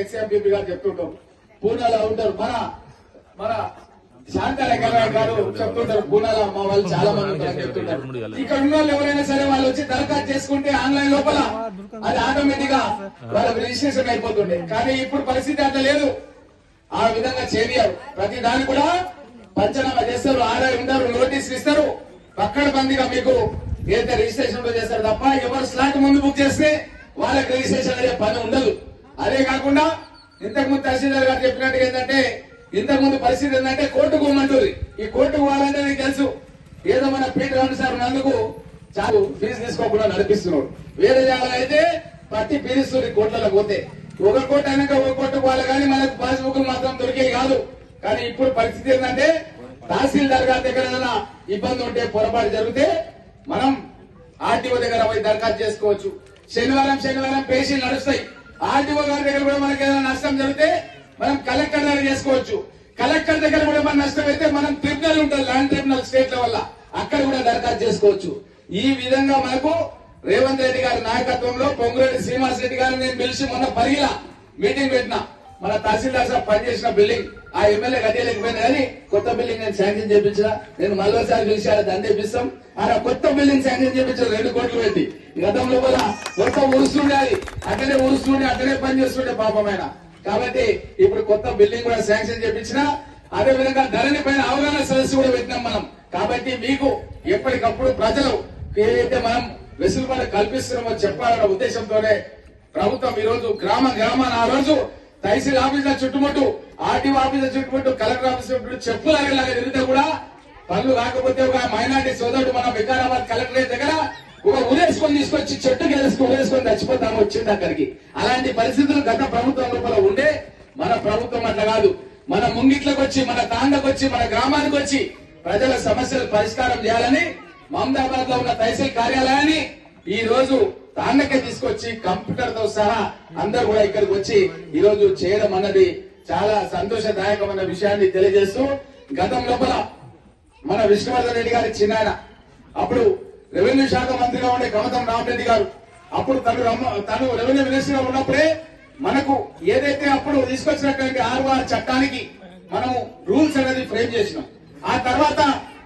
Ex-MP గారు చెప్తుంటారు పూనాలో ఉంటారు. మన మన శాంతారాయ్ గారు చెప్తుంటారు. పూనాలో మా వాళ్ళు చాలా మంది చెప్తుంటారు. ఇక్కడ ఉన్న వాళ్ళు ఎవరైనా సరే వాళ్ళు వచ్చి దరఖాస్తు చేసుకుంటే ఆన్లైన్ లోపల అది ఆటోమేటిక్గా వాళ్ళకి రిజిస్ట్రేషన్ అయిపోతుండే. కానీ ఇప్పుడు పరిస్థితి అట్లా లేదు. ఆ విధంగా చేయరు ప్రతి దాన్ని కూడా పంచనామా చేస్తారు. ఆర్ఐ ఉంటారు నోటీసులు ఇస్తారు. పక్కన బందిగా మీకు. ఏదైతే రిజిస్ట్రేషన్ చేస్తారు తప్ప ఎవరు స్లాట్ ముందు బుక్ చేస్తే వాళ్ళకి రిజిస్ట్రేషన్ అనే పని ఉండదు. అదే కాకుండా ఇంతకుముందు తహసీల్దార్ గారు చెప్పినట్టుగా ఏంటంటే ఇంతకుముందు పరిస్థితి ఏంటంటే కోర్టుకు పోమంటుంది. ఈ కోర్టుకు పోవాలంటే నీకు తెలుసు ఏదో మన పీటర్ రావు సార్ నందుకు చాలు ఫీజు తీసుకోకుండా నడిపిస్తున్నాడు. వేరే జాగా అయితే పట్టి పీరిస్తుంది కోట్లలో పోతే. ఒక కోట అయినాక ఒక కోర్టు పోవాలి కానీ మనకు పాస్బుక్ మాత్రం దొరికే కాదు. కానీ ఇప్పుడు పరిస్థితి ఏంటంటే తహసీల్దార్ గారి దగ్గర ఏదైనా ఇబ్బంది ఉంటే పొరపాటు జరిగితే మనం ఆర్టీఓ దగ్గర పోయి దరఖాస్తు చేసుకోవచ్చు. శనివారం శనివారం పేషీలు నడుస్తాయి. ఆర్టీఓ గారి దగ్గర కూడా మనకి ఏదైనా నష్టం జరిగితే మనం కలెక్టర్ దగ్గర చేసుకోవచ్చు. కలెక్టర్ దగ్గర కూడా మన నష్టం అయితే మనం ట్రిబ్యునల్ ఉంటుంది ల్యాండ్ ట్రిబ్యునల్ స్టేట్ల వల్ల. అక్కడ కూడా దరఖాస్తు చేసుకోవచ్చు. ఈ విధంగా మనకు రేవంత్ రెడ్డి గారి నాయకత్వంలో పొంగురెడ్డి శ్రీనివాస్ రెడ్డి గారిని నేను పిలిచి మొన్న పరిగిలా మీటింగ్ పెట్టిన. మన తహసీల్దార్ సార్ పనిచేసిన బిల్డింగ్ ఆ ఎమ్మెల్యే కట్టేయలేకపోయినా కానీ కొత్త బిల్డింగ్ నేను శాంక్షన్ చేపించిన నేను మళ్ళీసారి పిలిచి ఆడ దండ చేపిస్తాం ఆయన కొత్త బిల్డింగ్ శాంక్షన్ చేపించారు రెండు కోట్లు పెట్టి. గతంలో కూడా కొత్త ఊరుస్తుండే అది అక్కడే ఊరుస్తుండే అక్కడే పని చేస్తుండే పాపమైన కాబట్టి ఇప్పుడు కొత్త బిల్డింగ్ కూడా శాంక్షన్ చేపించిన అదే విధంగా ధరణి పైన అవగాహన సదస్సు కూడా పెట్టినాం మనం. కాబట్టి మీకు ఎప్పటికప్పుడు ప్రజలు ఏదైతే మనం వెసులుబాటు కల్పిస్తున్నామో చెప్పాలన్న ఉద్దేశంతోనే ప్రభుత్వం ఈ రోజు గ్రామ గ్రామాన ఆ రోజు తహసీల్ ఆఫీసుల చుట్టుముట్టు ఆర్టీ ఆఫీసుల చుట్టుముట్టు కలెక్టర్ ఆఫీస్ చుట్టూ చెప్పులాగా తిరిగితే కూడా పనులు రాకపోతే ఒక మైనార్టీ సోదరుడు మన వికారాబాద్ కలెక్టరేట్ దగ్గర ఒక ఉరేసుకొని తీసుకొచ్చి చెట్టు గెలుసుకొని ఉరేసుకొని చచ్చిపోతాము వచ్చింది అక్కడికి. అలాంటి పరిస్థితులు గత ప్రభుత్వం లోపల ఉండే మన ప్రభుత్వం అట్లా కాదు. మన ముంగిట్లకు వచ్చి మన తాండకు వచ్చి మన గ్రామానికి వచ్చి ప్రజల సమస్యలు పరిష్కారం చేయాలని మహమ్మదాబాద్లో ఉన్న తహసీల్ కార్యాలయాన్ని ఈ రోజు దాన్నకే తీసుకొచ్చి కంప్యూటర్తో సహా అందరు కూడా ఇక్కడికి వచ్చి ఈ రోజు చేయడం అన్నది చాలా సంతోషదాయకమైన విషయాన్ని తెలియజేస్తూ గతం లోపల మన విష్ణువర్ధన్ రెడ్డి గారి చిన్నాయన అప్పుడు రెవెన్యూ శాఖ మంత్రిగా ఉండే కమతం రామరెడ్డి గారు అప్పుడు తను రమ్మ- తను రెవెన్యూ మినిస్టర్గా ఉన్నప్పుడే మనకు ఏదైతే అప్పుడు తీసుకొచ్చినటువంటి ఆర్ఆర్ చట్టానికి మనము రూల్స్ అనేది ఫ్రేమ్ చేసినాం. ఆ తర్వాత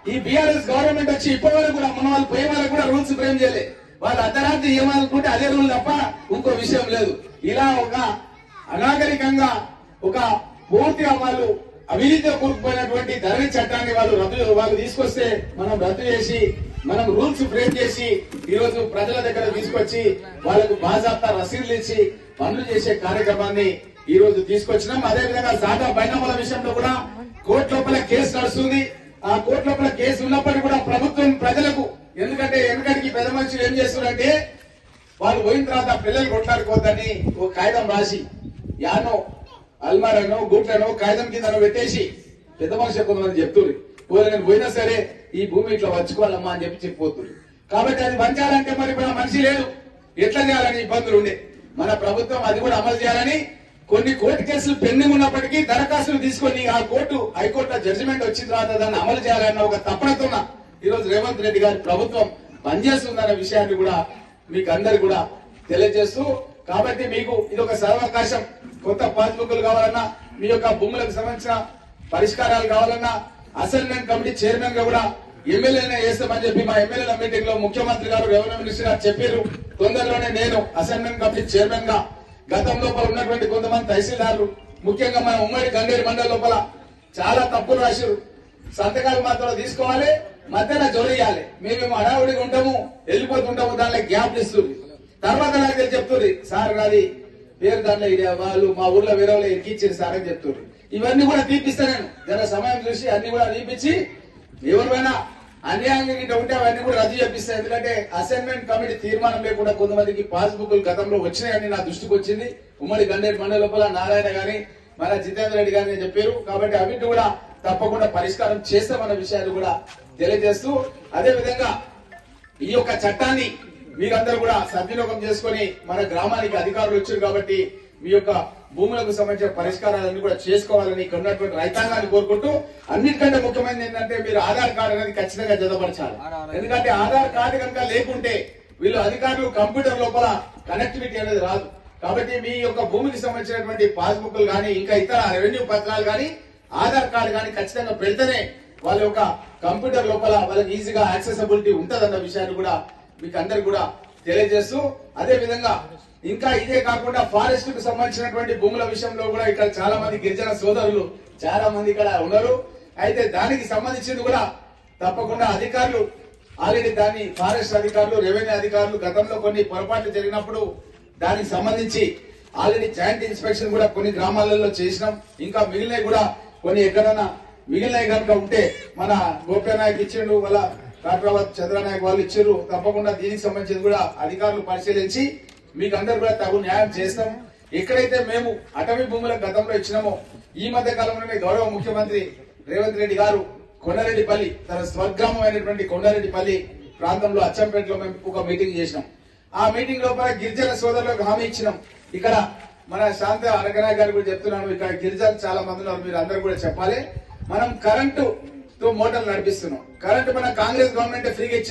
ఈ బీఆర్ఎస్ గవర్నమెంట్ వచ్చి ఇప్పటి వరకు కూడా మన వాళ్ళు పోయే వాళ్ళకు కూడా రూల్స్ ఫ్రేమ్ చేయలే. వాళ్ళు అర్ధరాత్రి ఏమనుకుంటే అదే రూల్ తప్ప ఇంకో విషయం లేదు. ఇలా ఒక అనాగరికంగా ఒక పూర్తిగా వాళ్ళు అవినీతి కూరుకుపోయినటువంటి ధరణి చట్టాన్ని వాళ్ళు రద్దు వాళ్ళు తీసుకొస్తే మనం రద్దు చేసి మనం రూల్స్ బ్రేక్ చేసి ఈరోజు ప్రజల దగ్గర తీసుకొచ్చి వాళ్ళకు బాజాప్తా రసీదులు ఇచ్చి పనులు చేసే కార్యక్రమాన్ని ఈ రోజు తీసుకొచ్చినాం. అదే విధంగా సాదా బైనముల విషయంలో కూడా కోర్టు లోపల కేసు నడుస్తుంది. ఆ కోర్టు లోపల కేసు ఉన్నప్పటికీ కూడా ప్రభుత్వం ప్రజలకు ఎందుకంటే ఎందుకంటే పెద్ద మనుషులు ఏం చేస్తున్నారంటే వాళ్ళు పోయిన తర్వాత పిల్లలు కొట్లాడుకోవద్దని ఒక కాగితం రాసి యానో అల్మారనో గుట్లనో కాగితం కింద పెట్టేసి పెద్ద మనుషులు కొంతమంది చెప్తుర్రు. పోలే నేను పోయినా సరే ఈ భూమి ఇట్లా వచ్చుకోవాలమ్మా అని చెప్పి చెప్పిపోతుర్రు. కాబట్టి అది పంచాలంటే మరి మన మనిషి లేదు ఎట్లా చేయాలని ఇబ్బందులు ఉండే. మన ప్రభుత్వం అది కూడా అమలు చేయాలని కొన్ని కోర్టు కేసులు పెండింగ్ ఉన్నప్పటికీ దరఖాస్తులు తీసుకొని ఆ కోర్టు హైకోర్టు జడ్జిమెంట్ వచ్చిన తర్వాత దాన్ని అమలు చేయాలన్న ఒక తప్పనతోన ఈరోజు రేవంత్ రెడ్డి గారి ప్రభుత్వం పనిచేస్తుందన్న విషయాన్ని కూడా మీకు అందరు కూడా తెలియజేస్తూ కాబట్టి మీకు ఇది ఒక సర్వకాశం. కొత్త పాస్బుక్లు కావాలన్నా మీ యొక్క భూములకు సంబంధించిన పరిష్కారాలు కావాలన్నా అసైన్మెంట్ కమిటీ చైర్మన్గా కూడా ఎమ్మెల్యేనే వేస్తామని చెప్పి మా ఎమ్మెల్యేల మీటింగ్లో ముఖ్యమంత్రి గారు రెవెన్యూ మినిస్టర్ గారు చెప్పారు తొందరలోనే నేను అసైన్మెంట్ కమిటీ చైర్మన్గా గతం లోపల ఉన్నటువంటి కొంతమంది తహసీల్దారులు ముఖ్యంగా మన ఉమ్మడి గంగేరు మండలి లోపల చాలా తప్పులు రాశారు సంతకాలు మాత్రం తీసుకోవాలి మధ్యన జొరయ్యాలి మేమేమో హడావుడిగా ఉంటాము వెళ్ళిపోతుంటాము దాంట్లో గ్యాప్ ఇస్తుంది. తర్వాత నాకు తెలిసి చెప్తుంది సార్ నాది పేరు దాంట్లో ఇది వాళ్ళు మా ఊర్లో వేరే వాళ్ళు ఎక్కిచ్చింది సార్ అని చెప్తుంది. ఇవన్నీ కూడా తీపిస్తా నేను. జర సమయం చూసి అన్ని కూడా తీపిచ్చి ఎవరివైనా అన్యాయంగా గిట్ట ఉంటే అవన్నీ కూడా రద్దు చేపిస్తాయి ఎందుకంటే అసైన్మెంట్ కమిటీ తీర్మానం లేకుండా కొంతమందికి పాస్బుక్లు గతంలో వచ్చినాయని నా దృష్టికి వచ్చింది. ఉమ్మడి గండేరు మండలి లోపల నారాయణ గాని మన జితేంద్ర రెడ్డి గారిని చెప్పారు. కాబట్టి అవిటి కూడా తప్పకుండా పరిష్కారం చేస్తామన్న విషయాన్ని కూడా తెలియజేస్తూ అదే విధంగా ఈ యొక్క చట్టాన్ని మీరందరూ కూడా సద్వినియోగం చేసుకొని మన గ్రామానికి అధికారులు వచ్చారు కాబట్టి మీ యొక్క భూములకు సంబంధించిన పరిష్కారాలన్నీ కూడా చేసుకోవాలని ఇక్కడ ఉన్నటువంటి రైతాంగాన్ని కోరుకుంటూ అన్నిటికంటే ముఖ్యమైనది ఏంటంటే మీరు ఆధార్ కార్డు అనేది ఖచ్చితంగా జతపరచాలి. ఎందుకంటే ఆధార్ కార్డు కనుక లేకుంటే వీళ్ళు అధికారులు కంప్యూటర్ లోపల కనెక్టివిటీ అనేది రాదు. కాబట్టి మీ యొక్క భూమికి సంబంధించినటువంటి పాస్బుక్లు కానీ ఇంకా ఇతర రెవెన్యూ పత్రాలు కానీ ఆధార్ కార్డు కానీ ఖచ్చితంగా పెడితేనే వాళ్ళ యొక్క కంప్యూటర్ లోపల వాళ్ళకి ఈజీగా యాక్సెసబిలిటీ ఉంటదన్న విషయాన్ని కూడా మీకు అందరికి కూడా తెలియజేస్తూ అదే విధంగా ఇంకా ఇదే కాకుండా ఫారెస్ట్కు సంబంధించినటువంటి భూముల విషయంలో కూడా ఇక్కడ చాలా మంది గిరిజన సోదరులు చాలా మంది ఇక్కడ ఉన్నారు. అయితే దానికి సంబంధించింది కూడా తప్పకుండా అధికారులు ఆల్రెడీ దాన్ని ఫారెస్ట్ అధికారులు రెవెన్యూ అధికారులు గతంలో కొన్ని పొరపాట్లు జరిగినప్పుడు దానికి సంబంధించి ఆల్రెడీ జాయింట్ ఇన్స్పెక్షన్ కూడా కొన్ని గ్రామాలలో చేసినాం. ఇంకా మిగిలినవి కూడా కొన్ని ఎక్కడన్నా మిగిలినవి కనుక ఉంటే మన గోప్యనాయక్ ఇచ్చిండు వాళ్ళ కాట్రాబాద్ చంద్రనాయక్ వాళ్ళు ఇచ్చారు తప్పకుండా దీనికి సంబంధించి కూడా అధికారులు పరిశీలించి మీకు అందరు కూడా తగు న్యాయం చేస్తాం. ఎక్కడైతే మేము అటవీ భూముల గతంలో ఇచ్చినామో ఈ మధ్య కాలంలోనే గౌరవ ముఖ్యమంత్రి రేవంత్ రెడ్డి గారు కొండారెడ్డిపల్లి తన స్వర్గ్రామం అయినటువంటి కొండారెడ్డిపల్లి ప్రాంతంలో అచ్చంపేటలో మేము ఒక మీటింగ్ చేసినాం. ఆ మీటింగ్ లోపల గిరిజన సోదరులకు హామీ ఇచ్చినాం. ఇక్కడ మన శాంత అరగనాయ్ గారు కూడా చెప్తున్నాను ఇక్కడ గిరిజాలు చాలా మంది ఉన్నారు. మీరు అందరు కూడా చెప్పాలి. మనం కరెంటు తో మోటార్లు నడిపిస్తున్నాం. కరెంటు మన కాంగ్రెస్ గవర్నమెంట్ ఫ్రీగా ఇచ్చింది.